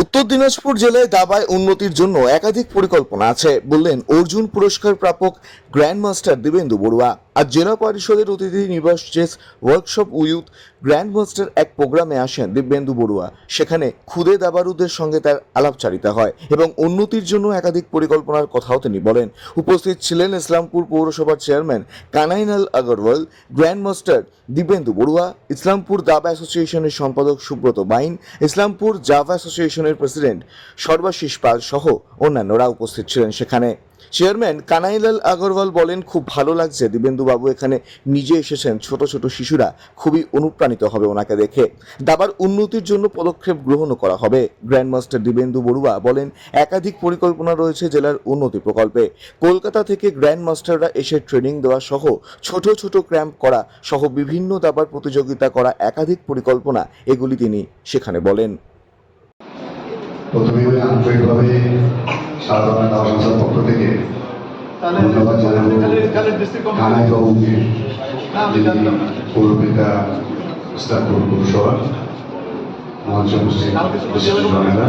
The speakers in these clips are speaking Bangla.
উত্তর দিনাজপুর জেলায় দাবায় উন্নতির জন্য একাধিক পরিকল্পনা আছে, বললেন অর্জুন পুরস্কার প্রাপক গ্র্যান্ডমাস্টার দেবেন্দু বড়ুয়া। আজ জেলা পরিষদের অতিথি নিবাস chess workshop with grand master এক প্রোগ্রামে আসেন দিব্যেন্দু বড়ুয়া। সেখানে খুদে দাবারুদের সঙ্গে তার আলাপচারিতা হয় এবং উন্নতির জন্য একাধিক পরিকল্পনার কথাও তিনি বলেন। উপস্থিত ছিলেন ইসলামপুর পৌরসভার chairman Kanailal Agarwal grand master Dibyendu Barua, Islampur দাবা অ্যাসোসিয়েশনের সম্পাদক সুব্রত বাইন, ইসলামপুর জাভা অ্যাসোসিয়েশনের প্রেসিডেন্ট সর্বাশিস পাল সহ অন্যান্যরা উপস্থিত ছিলেন সেখানে। চেয়ারম্যান কানাইলাল আগরওয়াল বলেন, খুব ভালো লাগছে। দিবেন্দু বাবু এখানে নিজে এসেছেন। ছোট ছোট শিশুরা খুবই অনুপ্রাণিত হবে ওনাকে দেখে। দাবার উন্নতির জন্য পদক্ষেপ গ্রহণও করা হবে। গ্র্যান্ডমাস্টার দিবেন্দু বড়ুয়া বলেন, একাধিক পরিকল্পনা রয়েছে জেলার উন্নতি প্রকল্পে। কলকাতা থেকে গ্র্যান্ড মাস্টাররা এসে ট্রেনিং দেওয়া সহ ছোট ছোট ক্র্যাম্প করা সহ বিভিন্ন দাবার প্রতিযোগিতা করা একাধিক পরিকল্পনা এগুলি তিনি সেখানে বলেন। প্রথমে আন্তরিকভাবে দাবা সংস্থার পক্ষ থেকে ধন্যবাদ জানাব। কানাই বাবুকে। পৌরপিতা ইসলামপুর পৌরসভা মঞ্চ জেলা জনেরা,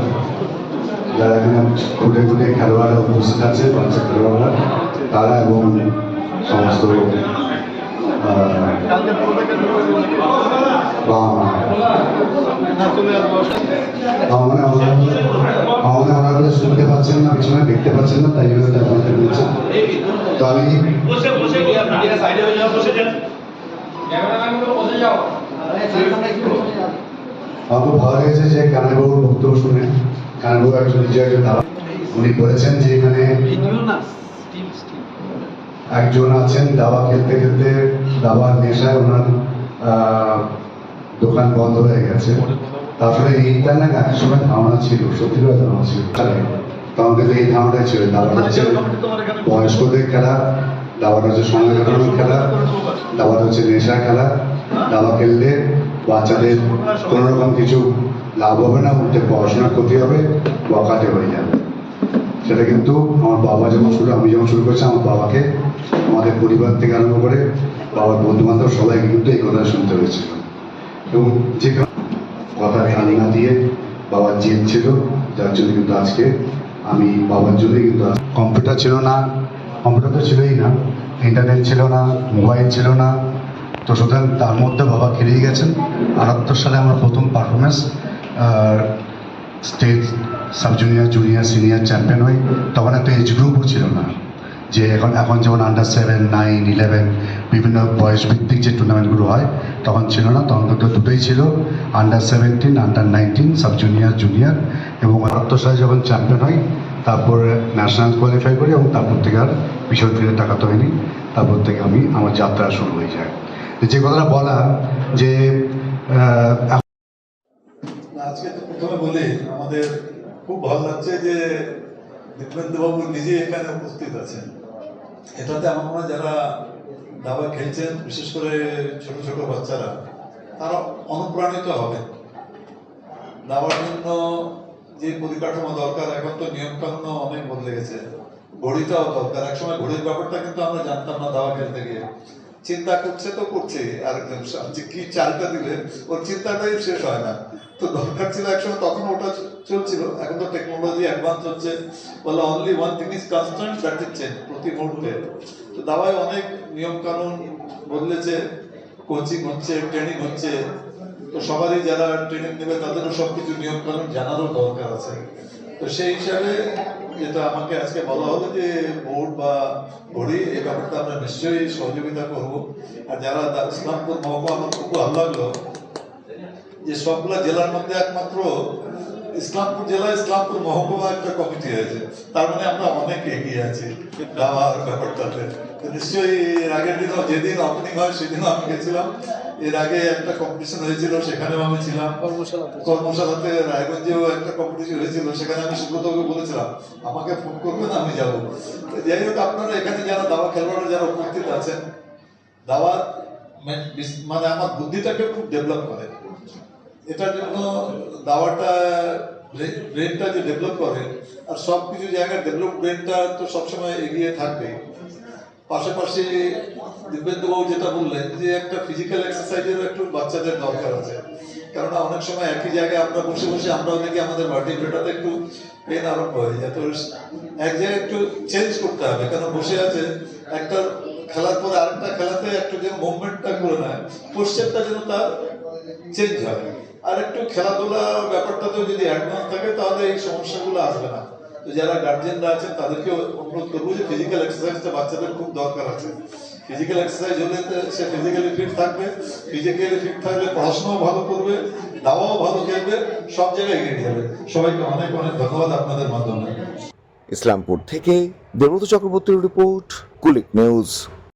যারা এখানে খুঁটে খুঁটে খেলোয়াড়রা উপস্থিত আছে বাচ্চা খেলোয়াড়রা তারা এবং সমস্ত বাবা মা শুনতে পাচ্ছেন না পিছনে দেখতে পাচ্ছেন না তাই জন্য আপনাদের বলছি তো আমি আমার ভালো লেগেছে যে কানাইবাবুর বক্তব্য শুনে কানাইবাবু উনি বলেছেন যে এখানে একজন আছেন দাবা খেলতে খেলতে দাবার নেশায় ওনার দোকান বন্ধ হয়ে গেছে। তারপরে এইটা না এক সময় ধারণা ছিল সত্যি কথা ধারণা ছিল। কিন্তু এই ধারণাটাই ছিল দাবার হচ্ছে বয়স্কদের খেলা দাবার হচ্ছে সময় কাটানোর খেলা দাবার হচ্ছে নেশা খেলা দাবা খেললে বাচ্চাদের কোনো রকম কিছু লাভ হবে না উল্টে পড়াশোনার ক্ষতি হবে বকাটে হয়ে যাবে। সেটা কিন্তু আমার বাবা যখন শুরু আমি যখন শুরু করেছি আমার বাবাকে আমাদের পরিবার থেকে আরম্ভ করে বাবার বন্ধু বান্ধব সবাইকে কিন্তু এই কথা শুনতে হয়েছিল এবং যে কথা কানি না দিয়ে বাবার জেদ ছিল, যার জন্য কিন্তু আজকে আমি বাবার জন্যই কিন্তু কম্পিউটার ছিল না, কম্পিউটার তো ছিলই না, ইন্টারনেট ছিল না, মোবাইল ছিল না। তো সুতরাং তার মধ্যে বাবা খেলেই গেছেন। আটাত্তর সালে আমার প্রথম performance state sub junior junior senior champion হই। তখন একটা এজ গ্রুপও ছিল না, যে এখন এখন যেমন আন্ডার সেভেন নাইন ইলেভেন বিভিন্ন বয়স ভিত্তিক যে টুর্নামেন্টগুলো হয় তখন ছিল না, তখন কিন্তু দুটোই ছিল under seventeen under nineteen sub junior junior এবং সালে যখন চ্যাম্পিয়ন হয়, তারপর ন্যাশনাল কোয়ালিফাই করি এবং তারপর থেকে আর পিছন ফিরে তাকাতে হয়নি, তারপর থেকে আমি আমার যাত্রা শুরু হয়ে যায়। যে কথাটা বলা, যে আজকে তো প্রথমে বলি, আমাদের খুব ভালো লাগছে যে দিব্যেন্দু বাবু নিজে এখানে উপস্থিত আছেন। এটাতে আমার মনে যারা দাবা খেলছেন, বিশেষ করে ছোট ছোট বাচ্চারা, তারা অনুপ্রাণিত হবে। দাবার জন্য যে পরিকাঠামো দরকার, এখন তো নিয়ম কানুন অনেক বদলে গেছে। ঘড়িটাও দরকার। একসময় ঘড়ির ব্যাপারটা কিন্তু আমরা জানতাম না দাবা খেলতে গিয়ে। চিন্তা করছে তো করছে আরেকজন, যে কি চালটা দিলে ওর চিন্তাটাই শেষ হয় না। তো দরকার ছিল একসময় তখন ওটা চলছিল। এখন তো টেকনোলজি অ্যাডভান্স হচ্ছে। বলে only one thing is constant প্রতি মুহূর্তে। তো দাবায় অনেক নিয়ম কানুন বদলেছে, কোচিং হচ্ছে, ট্রেনিং হচ্ছে। তো সবারই যারা ট্রেনিং নেবে, তাদেরও সব কিছু নিয়ম কানুন জানারও দরকার আছে। তো সেই হিসাবে যেটা আমাকে আজকে বলা হলো যে, বোর্ড বা ঘড়ি, এই ব্যাপারটা আমরা নিশ্চয়ই সহযোগিতা করব। আর যারা ইসলামপুর মহকুমা আমার খুব ভালো লাগল যে সবগুলা জেলার মধ্যে একমাত্র ইসলামপুর জেলা ইসলামপুর মহকুমা একটা কমিটি হয়েছে। তার মানে আমরা অনেক এগিয়ে আছি। দাবার ব্যাপারটাতে। নিশ্চয়ই এর আগের দিনও যেদিন ওপেনিং হয় সেদিনও আমি গেছিলাম। এর আগে একটা কম্পিটিশন হয়েছিল সেখানেও আমি ছিলাম। কর্মশালাতে। রায়গঞ্জেও একটা কম্পিটিশন হয়েছিল সেখানে আমি সুব্রতকে বলেছিলাম আমাকে ফোন করবেন আমি যাব। যাই হোক আপনারা এখানে যারা দাবা খেলোয়াড়রা যারা উপস্থিত আছেন দাবা মে- মানে আমার বুদ্ধিটাকে খুব ডেভেলপ করে। এটার জন্য দাওয়াটা ব্রেনটা যে ডেভেলপ করে, আর সব কিছু জায়গায় ডেভেলপ ব্রেনটা তো সবসময় এগিয়ে থাকবে পাশাপাশি দিব্যেন্দুবাবু যেটা বললেন যে একটা ফিজিক্যাল এক্সারসাইজেরও একটু বাচ্চাদের দরকার আছে। কেননা অনেক সময় একই জায়গায় আমরা বসে বসে আমরাও দেখি আমাদের ভার্টিব্রেটাতে একটু পেন আরম্ভ হয়ে যায়। তো এক জায়গায় একটু চেঞ্জ করতে হবে। কেন বসে আছে, একটা খেলার পরে আরেকটা খেলাতে একটু যে মুভমেন্টটা করে নেয় পোস্টারটা যেন তার চেঞ্জ হয়। আর একটু খেলাধুলা ব্যাপারটাতেও যদি অ্যাডভান্স থাকে, তাহলে এই সমস্যাগুলো আসবে না। তো যারা গার্জেনরা আছেন তাদেরকে অনুরোধ করব যে ফিজিক্যাল এক্সারসাইজটা বাচ্চাদের খুব দরকার আছে। ফিজিক্যাল এক্সারসাইজ হলে সে ফিজিক্যালি ফিট থাকবে ফিজিক্যালি ফিট থাকলে পড়াশোনাও ভালো করবে, দাওয়াও ভালো খেলবে, সব জায়গায় এগিয়ে যাবে। সবাইকে অনেক অনেক ধন্যবাদ আপনাদের মাধ্যমে। ইসলামপুর থেকে দেবব্রত চক্রবর্তীর রিপোর্ট, কুলিক নিউজ।